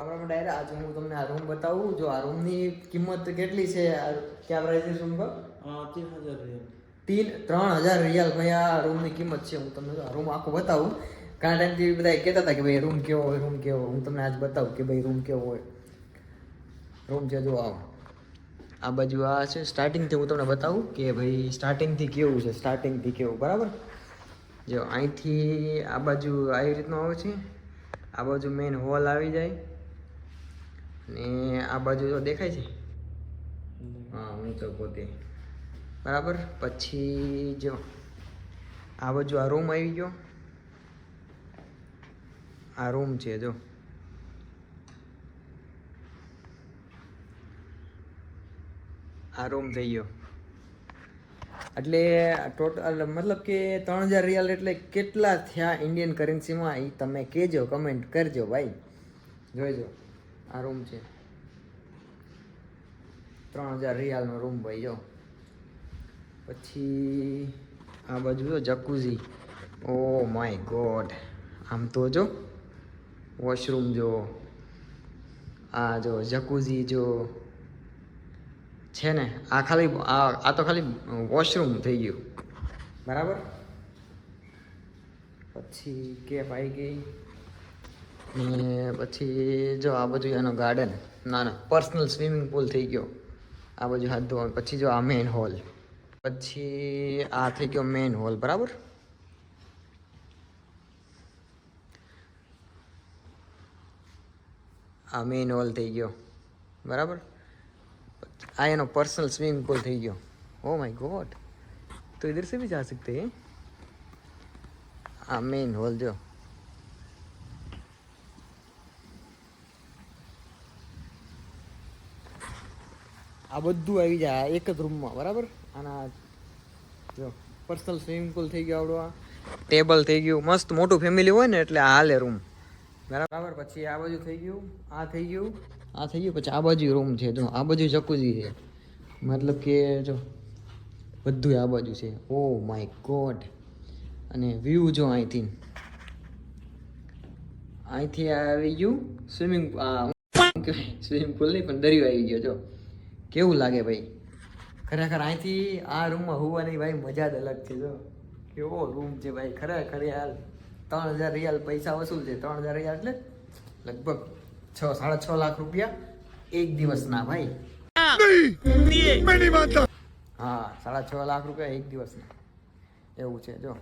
આપણામાં ડાયરા. આજે હું તમને આ રૂમ બતાવું. જો આ રૂમની કિંમત કેટલી છે? ક્યાં પ્રાઇસ રૂમ પર? ત્રણ હજાર રિયલ. તીન ત્રણ હજાર રિયલ. ભાઈ આ રૂમની કિંમત છે. હું તમને આ રૂમ આખું બતાવું. ઘણા ટાઈમથી બધા કહેતા હતા કે ભાઈ રૂમ કેવો હોય? રૂમ કેવો હું તમને આજ બતાવું કે ભાઈ રૂમ કેવો હોય? રૂમ છે જો આવો. આ બાજુ આ છે. સ્ટાર્ટિંગથી હું તમને બતાવું કે ભાઈ સ્ટાર્ટિંગથી કેવું છે? સ્ટાર્ટિંગથી કેવું બરાબર? જો અહીંથી આ બાજુ આવી રીતનું આવે છે. આ બાજુ મેઇન હોલ આવી જાય. ને આ બાજુ જો દેખાય છે? હા હું તો પોતે. બરાબર? પછી જો આ બાજુ આ રૂમ આવી ગયો. આ રૂમ છે જો. આ રૂમ થઈ ગયો. એટલે ટોટલ મતલબ કે ત્રણ હજાર રિયાલ એટલે કેટલા થયા ઇન્ડિયન કરન્સીમાં એ તમે કહેજો કમેન્ટ કરજો ભાઈ. જોઈજો આ રૂમ છે. ત્રણ હજાર રિયાલનો રૂમ ભાઈ, જો. પછી આ બાજુ જો જકુઝી ઓ માય ગોડ આમ તો જો વોશરૂમ જો, આ જો જકુઝી જો, છે ને? આ ખાલી, આ તો ખાલી વોશરૂમ થઈ ગયું. બરાબર? પછી કેફ આવી ગઈ. ને પછી જો આ બાજુ એનો ગાર્ડન નાનો પર્સનલ સ્વિમિંગ પુલ થઈ ગયો. આ બાજુ હાથ ધોવા પછી જો આ મેઇન હોલ પછી આ થઈ ગયો મેઇન હોલ બરાબર? આ મેઇન હોલ થઈ ગયો. બરાબર? આ એનો પર્સનલ સ્વિમિંગ પુલ થઈ ગયો. ઓ માય ગોડ તો ઇધર સે ભી જા સકતે હે? આ મેઇન હોલ જો. આ બધું આવી જાય એક જ રૂમમાં બરાબર? આના જો પર્સનલ સ્વિમિંગ પુલ થઈ ગયો આવડો આ. ટેબલ થઈ ગયું, મસ્ત મોટું ફેમિલી હોય ને એટલે હાલે રૂમ બરાબર? પછી આ બાજુ થઈ ગયું, આ થઈ ગયું, આ થઈ ગયું, પછી આ બાજુ રૂમ છે. જો, આ બાજુ જકુજી છે. મતલબ કે જો બધું આ બાજુ છે. ઓ માય ગોડ અને વ્યૂ જો અહીંથી. અહીંથી આવી ગયું સ્વિમિંગ સ્વિમિંગ પુલ નહીં, પણ દરિયો આવી ગયો, જો. કેવું લાગે ભાઈ? ખરેખર અહીંથી આ રૂમમાં હોવાની ભાઈ મજા જ અલગ છે જો. કેવો રૂમ છે ભાઈ? ખરેખર યાર ત્રણ હજાર રિયાલ પૈસા વસૂલ છે. ત્રણ હજાર રિયાલ એટલે લગભગ છ સાડા છ લાખ રૂપિયા એક દિવસના ભાઈ. હા સાડા છ લાખ રૂપિયા એક દિવસના. એવું છે જો.